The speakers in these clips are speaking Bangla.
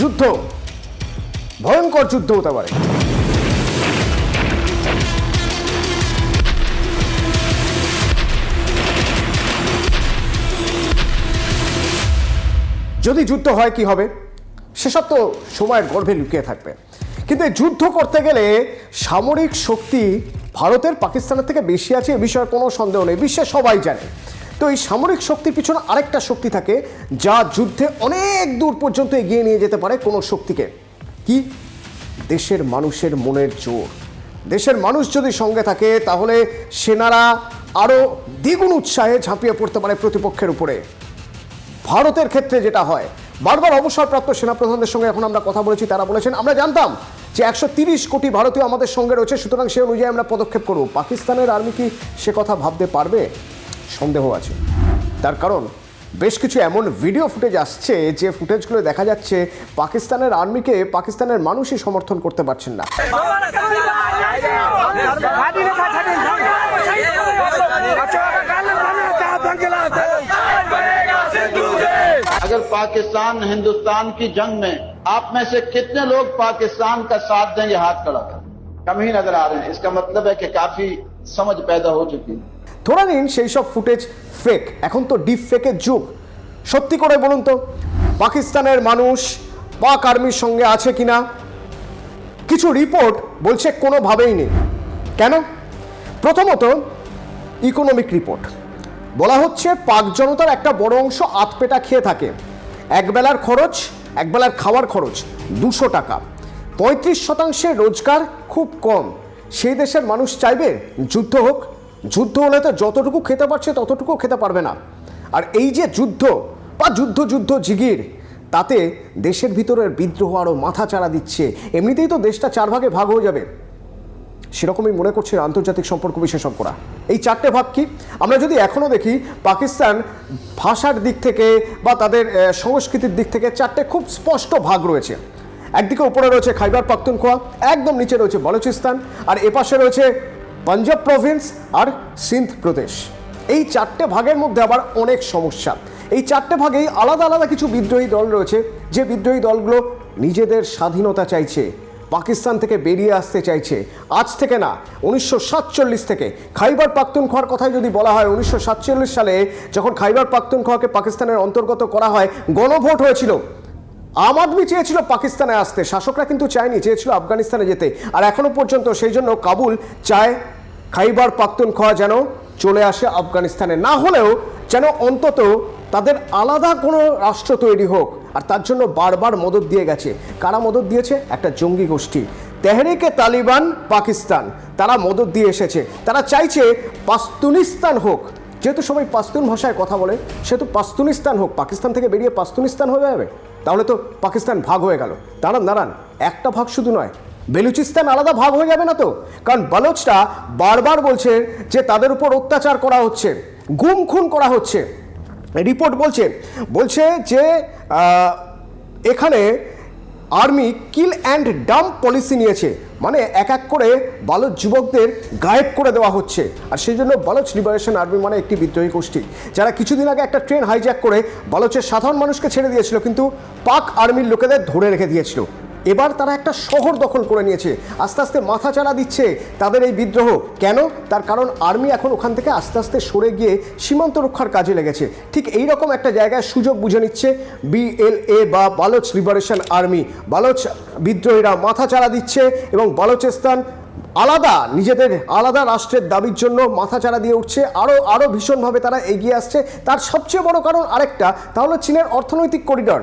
যুদ্ধ। ভয়ঙ্কর যুদ্ধ হতে পারে। যদি যুদ্ধ হয়, কি হবে? সেসব তো সময়ের গর্ভে লুকিয়ে থাকবে। কিন্তু যুদ্ধ করতে গেলে সামরিক শক্তি ভারতের পাকিস্তানের থেকে বেশি আছে, এ বিষয়ে কোনো সন্দেহ নেই। বিশ্বে সবাই জানে। তো এই সামরিক শক্তির পিছনে আরেকটা শক্তি থাকে, যা যুদ্ধে অনেক দূর পর্যন্ত এগিয়ে নিয়ে যেতে পারে কোনো শক্তিকে। কি? দেশের মানুষের মনের জোর। দেশের মানুষ যদি সঙ্গে থাকে, তাহলে সেনারা আরও দ্বিগুণ উৎসাহে ঝাঁপিয়ে পড়তে পারে প্রতিপক্ষের উপরে। ভারতের ক্ষেত্রে যেটা হয়, বারবার অবসরপ্রাপ্ত সেনাপ্রধানদের সঙ্গে এখন আমরা কথা বলেছি, তারা বলেছেন, আমরা জানতাম যে একশো তিরিশ কোটি ভারতীয় আমাদের সঙ্গে রয়েছে, সুতরাং সে অনুযায়ী আমরা পদক্ষেপ করব। পাকিস্তানের আর্মি কি সে কথা ভাবতে পারবে? সন্দেহ আছে তার কারণ বেশ কিছু এমন ভিডিও ফুটেজ আসছে যে ফুটেজগুলো দেখা যাচ্ছে পাকিস্তানের আর্মিকে পাকিস্তানের মানুষই সমর্থন করতে পারছেন না अगर पाकिस्तान हिंदुस्तान की जंग में आप में से कितने लोग पाकिस्तान का साथ देंगे हाथ खड़ा कर कम ही नजर आ रहे हैं इसका मतलब है कि काफी समझ पैदा हो चुकी है ধরে নিন সেই সব ফুটেজ ফেক এখন তো ডিপ ফেকের যুগ। সত্যি করে বলুন তো, পাকিস্তানের মানুষ পাক আর্মির সঙ্গে আছে কিনা? কিছু রিপোর্ট বলছে কোনোভাবেই নেই। কেন? প্রথমত ইকোনমিক রিপোর্ট বলা হচ্ছে পাক জনতার একটা বড় অংশ আতপেটা খেয়ে থাকে। একবেলার খরচ, একবেলার খাওয়ার খরচ, দুশো টাকা। পঁয়ত্রিশ শতাংশের রোজগার খুব কম। সেই দেশের মানুষ চাইবে যুদ্ধ হোক যুদ্ধ হলে তো যতটুকু খেতে পারছে ততটুকু খেতে পারবে না। আর এই যে যুদ্ধ, বা যুদ্ধ যুদ্ধ জিগির, তাতে দেশের ভিতরের বিদ্রোহ আরও মাথা চাড়া দিচ্ছে। এমনিতেই তো দেশটা চার ভাগে ভাগ হয়ে যাবে। সেরকমই মনে করছে আন্তর্জাতিক সম্পর্ক বিশেষজ্ঞরা এই চারটে ভাগ কি? আমরা যদি এখনও দেখি, পাকিস্তান ভাষার দিক থেকে বা তাদের সংস্কৃতির দিক থেকে চারটে খুব স্পষ্ট ভাগ রয়েছে। একদিকে উপরে রয়েছে খাইবার পাখতুনখোয়া, একদম নিচে রয়েছে বলুচিস্তান, আর এপাশে রয়েছে পাঞ্জাব প্রভিন্স আর সিন্ধ প্রদেশ। এই চারটে ভাগের মধ্যে আবার অনেক সমস্যা। এই চারটে ভাগেই আলাদা আলাদা কিছু বিদ্রোহী দল রয়েছে। যে বিদ্রোহী দলগুলো নিজেদের স্বাধীনতা চাইছে, পাকিস্তান থেকে বেরিয়ে আসতে চাইছে। আজ থেকে না, উনিশশো সাতচল্লিশ থেকে। খাইবার পাখতুনখোয়ার কথাই যদি বলা হয়, উনিশশো সাতচল্লিশ সালে যখন খাইবার পাখতুনখোয়াকে পাকিস্তানের অন্তর্গত করা হয়, গণভোট হয়েছিল। আম আদমি চেয়েছিল পাকিস্তানে আসতে। শাসকরা কিন্তু চায়নি, চেয়েছিল আফগানিস্তানে যেতে। আর এখনও পর্যন্ত সেই জন্য কাবুল চায় খাইবার পাখতুনখোয়া যেন চলে আসে আফগানিস্তানে। না হলেও যেন অন্তত তাদের আলাদা কোনো রাষ্ট্র তৈরি হোক। আর তার জন্য বারবার মদত দিয়ে গেছে। কারা মদত দিয়েছে? একটা জঙ্গি গোষ্ঠী। তেহরিকে তালিবান, পাকিস্তান। তারা মদত দিয়ে এসেছে। তারা চাইছে পাস্তুনিস্তান হোক। যেহেতু সবাই পাস্তুন ভাষায় কথা বলে, সেহেতু পাস্তুনিস্তান হোক, পাকিস্তান থেকে বেরিয়ে পাস্তুনিস্তান হয়ে যাবে, তাহলে তো পাকিস্তান ভাগ হয়ে গেল। দাঁড়ান দাঁড়ান, একটা ভাগ শুধু নয়, বেলুচিস্তান আলাদা ভাগ হয়ে যাবে না তো? কারণ বালোচরা বারবার বলছে যে তাদের উপর অত্যাচার করা হচ্ছে, গুম খুন করা হচ্ছে। রিপোর্ট বলছে বলছে যে এখানে army kill and dump policy নিয়েছে। মানে এক এক করে বালচ যুবকদের গায়েব করে দেওয়া হচ্ছে। আর সেই জন্য বালচ লিবারেশন আর্মি মানে একটি বিদ্রোহী গোষ্ঠী। যারা কিছুদিন আগে একটা ট্রেন হাইজ্যাক করে বালচের সাধারণ মানুষকে ছেড়ে দিয়েছিল, কিন্তু পাক আর্মির লোকেদের ধরে রেখে দিয়েছিল। এবার তারা একটা শহর দখল করে নিয়েছে। আস্তে আস্তে মাথা চাড়া দিচ্ছে তাদের এই বিদ্রোহ। কেন? তার কারণ আর্মি এখন ওখান থেকে আস্তে আস্তে সরে গিয়ে সীমান্ত রক্ষার কাজে লেগেছে। ঠিক এই রকম একটা জায়গায় সুযোগ বুঝে নিচ্ছে বিএলএ বা বালোচ লিবারেশন আর্মি। বালোচ বিদ্রোহীরা মাথা চাড়া দিচ্ছে এবং বালোচেস্তান আলাদা, নিজেদের আলাদা রাষ্ট্রের দাবির জন্য মাথাচাড়া দিয়ে উঠছে। আরও আরও ভীষণভাবে তারা এগিয়ে আসছে। তার সবচেয়ে বড় কারণ আরেকটা, তা হলো চীনের অর্থনৈতিক করিডর।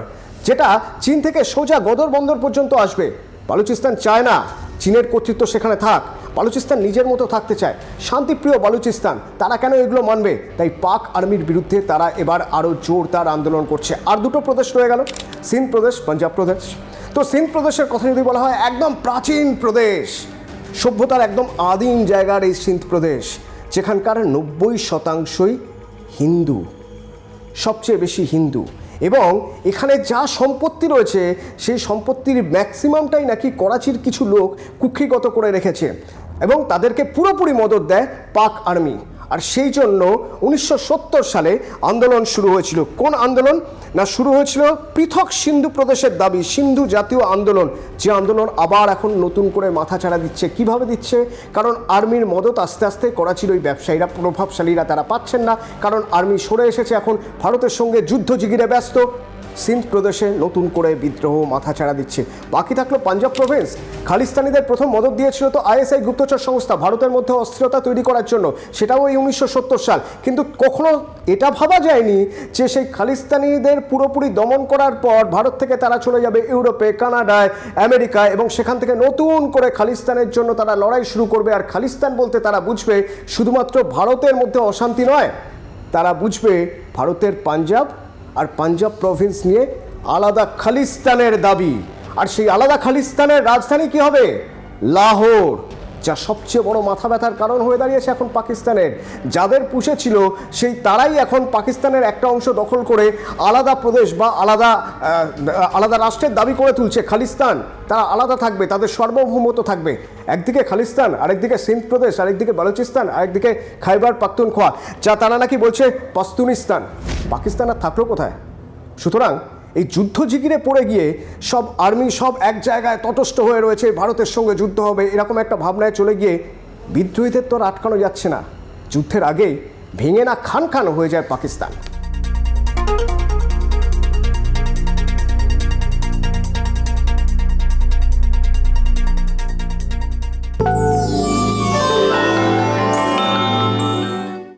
যেটা চীন থেকে সোজা গদর বন্দর পর্যন্ত আসবে। বালুচিস্তান চায় না, চীনের কর্তৃত্ব সেখানে থাক। বালুচিস্তান নিজের মতো থাকতে চায়। শান্তিপ্রিয় বালুচিস্তান, তারা কেন এগুলো মানবে? তাই পাক আর্মির বিরুদ্ধে তারা এবার আরও জোরদার আন্দোলন করছে। আর দুটো প্রদেশ রয়ে গেল, সিন্ধ প্রদেশ, পাঞ্জাব প্রদেশ। তো সিন্ধ প্রদেশের কথা যদি বলা হয়, একদম প্রাচীন প্রদেশ। সভ্যতার একদম আদিম জায়গার এই সিন্ধ প্রদেশ, যেখানকার নব্বই শতাংশই হিন্দু, সবচেয়ে বেশি হিন্দু। এবং এখানে যা সম্পত্তি রয়েছে, সেই সম্পত্তির ম্যাক্সিমামটাই নাকি করাচির কিছু লোক কুক্ষিগত করে রেখেছে এবং তাদেরকে পুরোপুরি মদত দেয় পাক আর্মি। আর সেই জন্য উনিশশো সত্তর সালে আন্দোলন শুরু হয়েছিল। কোন আন্দোলন? না, শুরু হয়েছিল পৃথক সিন্ধু প্রদেশের দাবি, সিন্ধু জাতীয় আন্দোলন। যে আন্দোলন আবার এখন নতুন করে মাথা ছাড়া দিচ্ছে, কীভাবে দিচ্ছে? কারণ আর্মির মদত আস্তে আস্তে করাচির ওই ব্যবসায়ীরা, প্রভাবশালীরা তারা পাচ্ছেন না। কারণ আর্মি সরে এসেছে এখন, ভারতের সঙ্গে যুদ্ধ জিগিরে ব্যস্ত। সিন্ধ প্রদেশে নতুন করে বিদ্রোহ মাথাচাড়া দিচ্ছে। বাকি থাকল পাঞ্জাব প্রভিন্স খালিস্তানিদের প্রথম মদত দিয়েছিল তো আইএসআই গুপ্তচর সংস্থা। ভারতের মধ্যে অস্থিরতা তৈরি করার জন্য। সেটাও এই উনিশশো সাল। কিন্তু কখনো এটা ভাবা যায়নি যে সেই খালিস্তানিদের পুরোপুরি দমন করার পর ভারত থেকে তারা চলে যাবে ইউরোপে, কানাডায়, আমেরিকায় এবং সেখান থেকে নতুন করে খালিস্তানের জন্য তারা লড়াই শুরু করবে। আর খালিস্তান বলতে তারা বুঝবে শুধুমাত্র ভারতের মধ্যে অশান্তি নয়, তারা বুঝবে ভারতের পাঞ্জাব আর পাঞ্জাব প্রভিন্স নিয়ে আলাদা খালিস্তানের দাবি। আর সেই আলাদা খালিস্তানের রাজধানী কি হবে? লাহোর। যা সবচেয়ে বড় মাথা ব্যথার কারণ হয়ে দাঁড়িয়েছে এখন পাকিস্তানের। যাদের পুষেছিল সেই তারাই এখন পাকিস্তানের একটা অংশ দখল করে আলাদা প্রদেশ বা আলাদা আলাদা রাষ্ট্রের দাবি করে তুলছে। খালিস্তান, তারা আলাদা থাকবে, তাদের সার্বভৌমত্ব থাকবে। একদিকে খালিস্তান, আরেকদিকে সিন্ধ প্রদেশ, আরেকদিকে বালুচিস্তান, আরেকদিকে খাইবার পাখতুনখোয়া, যা তারা নাকি বলছে পাস্তুনিস্তান। পাকিস্তান আর থাকল কোথায়? সুতরাং এই যুদ্ধ জিগিরে পড়ে গিয়ে সব আর্মি সব এক জায়গায় তটস্থ হয়ে রয়েছে, ভারতের সঙ্গে যুদ্ধ হবে, এরকম একটা ভাবনায় চলে গিয়ে বিদ্রোহীদের তো আর আটকানো যাচ্ছে না। যুদ্ধের আগেই ভেঙে না খান খান হয়ে যায় পাকিস্তান।